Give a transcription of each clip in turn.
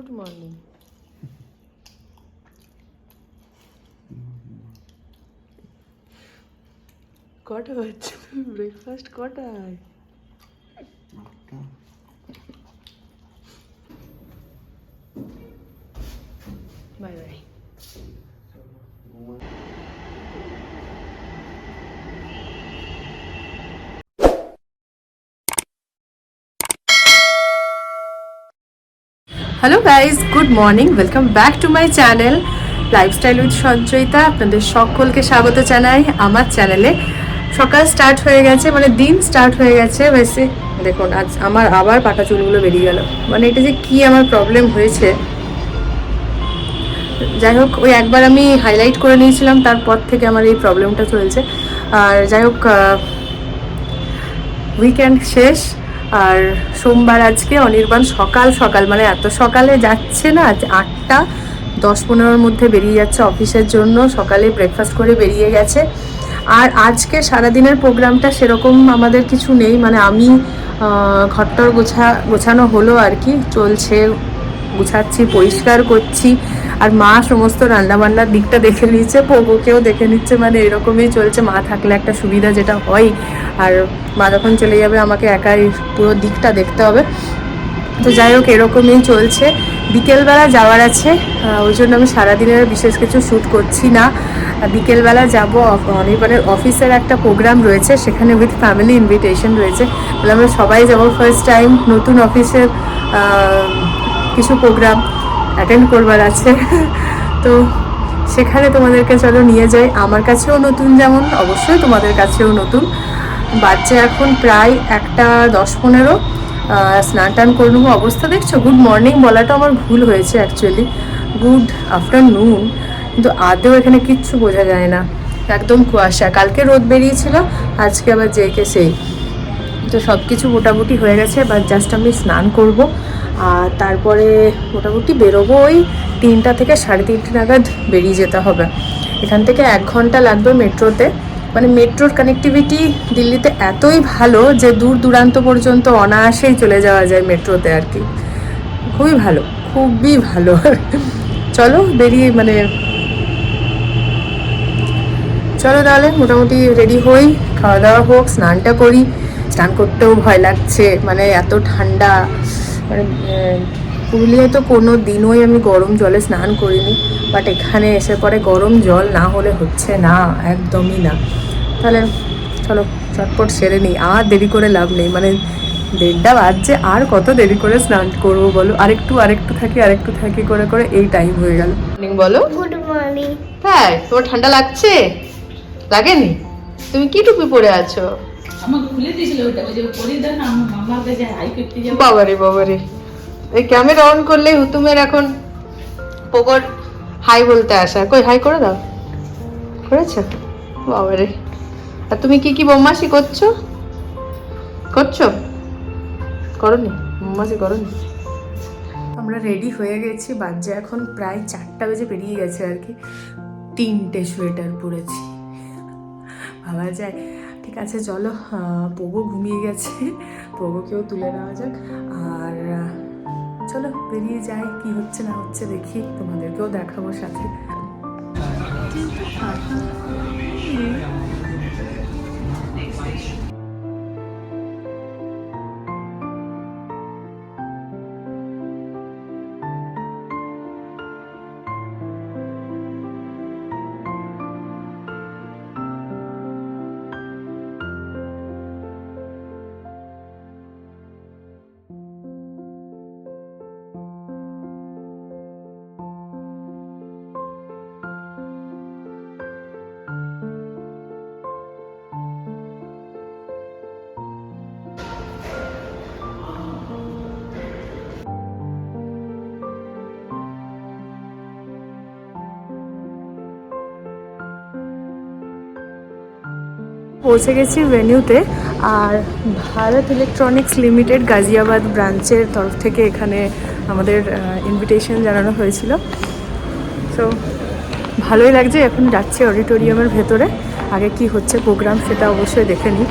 Good morning কটা হচ্ছে breakfast কটায় bye bye hello guys good morning welcome back to my channel lifestyle with Sanchayita আপনাদের সকলকে স্বাগত জানাই আমার চ্যানেলে সকাল স্টার্ট হয়ে গেছে মানে দিন স্টার্ট হয়ে গেছে। বেশি দেখুন, আজ আমার আবার পাটা চুলগুলো বেরিয়ে গেল। মানে এটা যে কি আমার প্রবলেম হয়েছে। যাই হোক, ওই একবার আমি হাইলাইট করে নিয়েছিলাম, তারপর থেকে আমার এই প্রবলেমটা চলছে। আর যাই হোক উইকেন্ড শেষ। আর সোমবার আজকে অনির্বাণ সকাল সকাল মানে এত সকালে যাচ্ছে না আটটা, দশ পনেরোর মধ্যে বেরিয়ে যাচ্ছে অফিসের জন্য, সকালে ব্রেকফাস্ট করে বেরিয়ে গেছে। আর আজকে সারাদিনের প্রোগ্রামটা সেরকম আমাদের কিছু নেই মানে আমি ঘরটর গোছা, গোছানো হলো আর কি, চলছে, গুছাচ্ছি, পরিষ্কার করছি। আর মা সমস্ত রান্নাবান্নার দিকটা দেখে নিচ্ছে পোগোকেও দেখে নিচ্ছে মানে এরকমই চলছে। মা থাকলে একটা সুবিধা যেটা হয়। আর মা যখন চলে যাবে, আমাকে একাই পুরো দিকটা দেখতে হবে। তো যাই হোক, এরকমই চলছে। বিকেলবেলা যাওয়ার আছে। ওই জন্য আমি সারাদিনের বিশেষ কিছু শ্যুট করছি না। বিকেলবেলা যাব অনির্বাণের অফিসের একটা প্রোগ্রাম রয়েছে, সেখানে উইথ ফ্যামিলি ইনভিটেশন রয়েছে। তাহলে আমরা সবাই যাব ফার্স্ট টাইম নতুন অফিসের কিছু প্রোগ্রাম অ্যাটেন্ড করবার আছে। তো সেখানে তোমাদেরকে চলো নিয়ে যাই। আমার কাছেও নতুন যেমন, অবশ্যই তোমাদের কাছেও নতুন। বাচ্চা এখন প্রায় একটা দশ পনেরো। স্নান টান করে নেব। অবস্থা দেখছ? গুড মর্নিং বলাটা আমার ভুল হয়েছে অ্যাকচুয়ালি গুড আফটারনুন কিন্তু আদেও এখানে কিচ্ছু বোঝা যায় না। একদম কুয়াশা। কালকে রোদ বেরিয়েছিল, আজকে আবার যেকে সেই। তো সব কিছু মোটামুটি হয়ে গেছে এবার জাস্ট আমি স্নান করব। আর তারপরে মোটামুটি বেরোবো ওই তিনটা থেকে সাড়ে তিনটে নাগাদ বেরিয়ে যেতে হবে। এখান থেকে এক ঘণ্টা লাগবে মেট্রোতে। মানে মেট্রোর কানেক্টিভিটি দিল্লিতে এতই ভালো যে দূর দূরান্ত পর্যন্ত অনায়াসেই চলে যাওয়া যায় মেট্রোতে আর কি। খুবই ভালো খুবই ভালো। চলো বেরিয়ে মানে চলো তাহলে মোটামুটি রেডি হই, খাওয়া দাওয়া হোক, স্নানটা করি। স্নান করতেও ভয় লাগছে মানে এত ঠান্ডা। মানে পুরুলিয়ায় তো কোনো দিনই আমি গরম জলে স্নান করিনি বাট এখানে এসে পরে গরম জল না হলে হচ্ছে না একদমই না। তাহলে চলো চটপট সেরে নিই আর দেরি করে লাভ নেই মানে দেড়টা বাজছে আর কত দেরি করে স্নান করব বলো? আরেকটু আরেকটু থাকি আরেকটু থাকি করে করে এই টাইম হয়ে গেল। বলো। গুড মর্নিং তাই তোমার ঠান্ডা লাগছে? লাগেনি? তুমি কি টুপি পরে আছো? আমাকে খুলে দিয়েছিল ওটা ওই যে পরে দেন আমার মামার কাছে হাই করতে যাব। বাবারে বাবারে। এই ক্যামেরা অন করলেই হুতুমের এখন পোকর হাই বলতে আসা। কই হাই করে দাও। করেছ? বাবারে। আর তুমি কি কি বোমাসি করছ? করছ? করনি? বোমাসি করনি? আমরা রেডি হয়ে গেছি বাজে এখন প্রায় চারটা বেজে পেরিয়ে গেছে আর কি। তিনটে সোয়েটার পরেছি। ভাবা যায়। ঠিক আছে, চলো পোগো ঘুমিয়ে গেছে, পোগোকেও তুলে নেওয়া যাক। আর চলো, বেরিয়ে যাই, কি হচ্ছে না হচ্ছে দেখি, তোমাদেরকেও দেখাবো সাথে। পৌঁছে গেছি ভেনিউতে আর ভারত ইলেকট্রনিক্স লিমিটেড গাজিয়াবাদ ব্রাঞ্চের তরফ থেকে এখানে আমাদের ইনভিটেশন জানানো হয়েছিল। সো ভালোই লাগছে। এখন যাচ্ছে অডিটোরিয়ামের ভেতরে। আগে কি হচ্ছে প্রোগ্রাম সেটা অবশ্যই দেখে নিই।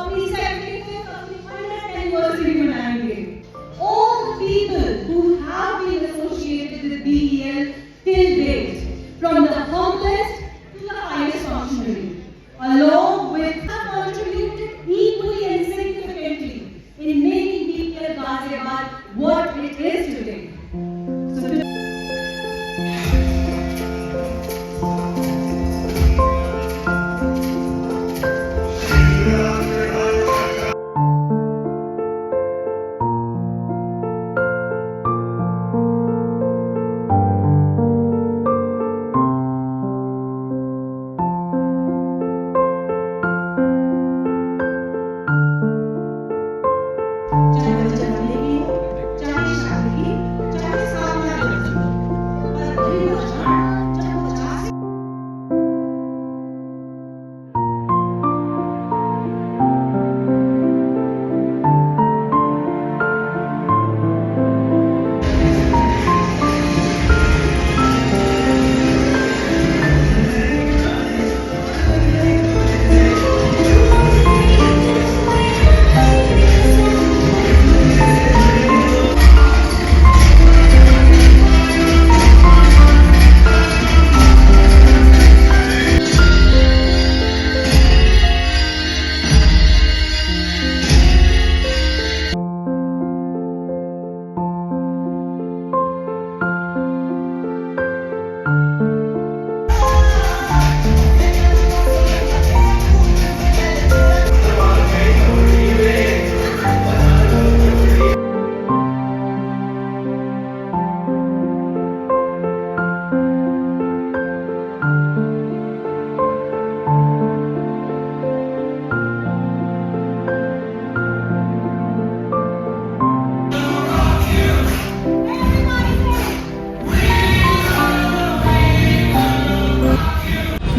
अपनी 100th anniversary मनाएंगे। All the people who have been PL Thank you.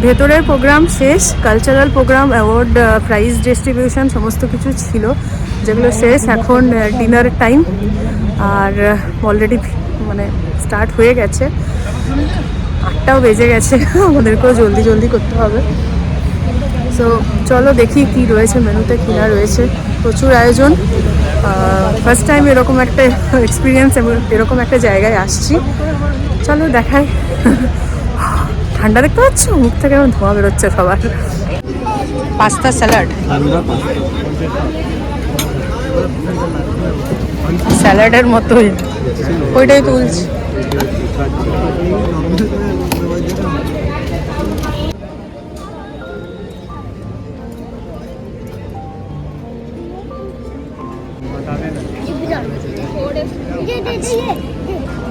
ভেতরের প্রোগ্রাম শেষ cultural programme award prize distribution সমস্ত কিছু ছিল, যেগুলো শেষ। এখন ডিনার টাইম আর অলরেডি মানে স্টার্ট হয়ে গেছে। আটটাও বেজে গেছে। আমাদেরকেও জলদি জলদি করতে হবে। সো চলো দেখি কি রয়েছে, মেনুতে কী না রয়েছে। প্রচুর আয়োজন। ফার্স্ট টাইম এরকম একটা এক্সপিরিয়েন্স এরকম একটা জায়গায় আসছি। চলো দেখাই। ঠান্ডা দেখতে পাচ্ছ? মুখ থেকে এখন ধোঁয়া বেরোচ্ছে সবার। Pasta salad. স্যালাডের মতোই। ওইটাই তুলছি।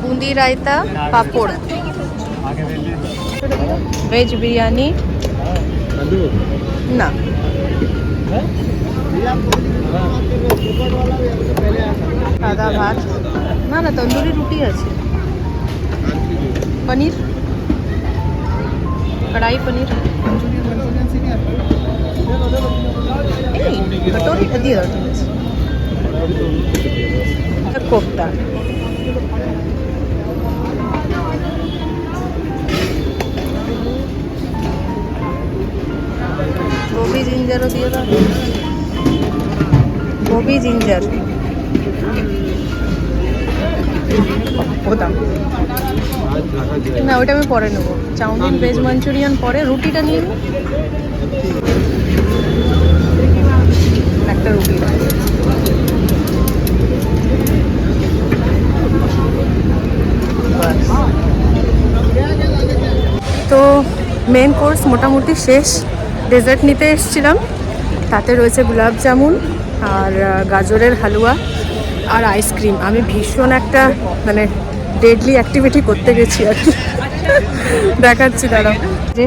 বুন্দি রায়তা পাপড়। ভেজ বিরিয়ানি? না। সাদা ভাত। না না, তন্দুরি রুটি আছে। পনির। কড়াই পনির। এই কটোরিটা দিয়ে দাও। জিঞ্জারও দিয়ে দাও। গোবি জিঞ্জার। দাম না ওইটা আমি পরে নেব। চাউমিন ভেজ মাঞ্চুরিয়ান পরে রুটিটা নিয়ে একটা রুটি। তো মেন কোর্স মোটামুটি শেষ। ডেজার্ট নিতে এসেছিলাম। তাতে রয়েছে গোলাপ জামুন আর গাজরের হালুয়া আর আইসক্রিম আমি ভীষণ একটা মানে ডেডলি অ্যাক্টিভিটি করতে গেছি আর কি। দেখাচ্ছি, দাঁড়াও। যে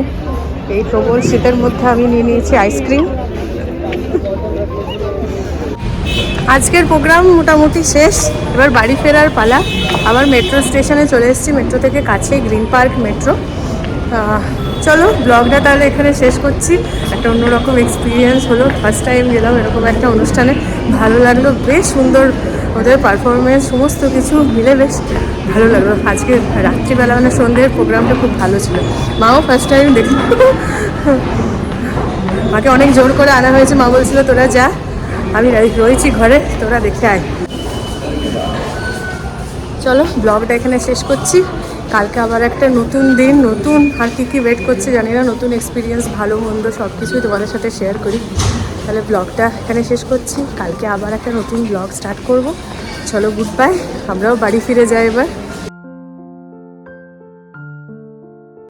এই প্রবল শীতের মধ্যে আমি নিয়ে নিয়েছি আইসক্রিম আজকের প্রোগ্রাম মোটামুটি শেষ। এবার বাড়ি ফেরার পালা। আবার মেট্রো স্টেশনে চলে এসেছি। মেট্রো থেকে কাছেই গ্রিন পার্ক মেট্রো চলো ব্লগটা তাহলে এখানে শেষ করছি। একটা অন্যরকম এক্সপিরিয়েন্স হলো। ফার্স্ট টাইম গেলাম এরকম একটা অনুষ্ঠানে। ভালো লাগল, বেশ সুন্দর ওদের পারফরমেন্স সমস্ত কিছু মিলে বেশ ভালো লাগল। আজকে রাত্রিবেলা মানে সন্ধ্যের প্রোগ্রামটা খুব ভালো ছিল। মাও ফার্স্ট টাইম দেখল মাকে অনেক জোর করে আনা হয়েছে। মা বলছিল, তোরা যা, আমি রয়েছি ঘরে, তোরা দেখে আয়। চলো ব্লগটা এখানে শেষ করছি। কালকে আবার একটা নতুন দিন, নতুন আর কী কী ওয়েট করছে জানি না, নতুন এক্সপিরিয়েন্স ভালো, মন্দ সব কিছুই তোমাদের সাথে শেয়ার করি। তাহলে ব্লগটা এখানে শেষ করছি। কালকে আবার একটা নতুন ব্লগ স্টার্ট করব। চলো গুড বাই আমরাও বাড়ি ফিরে যাই এবার।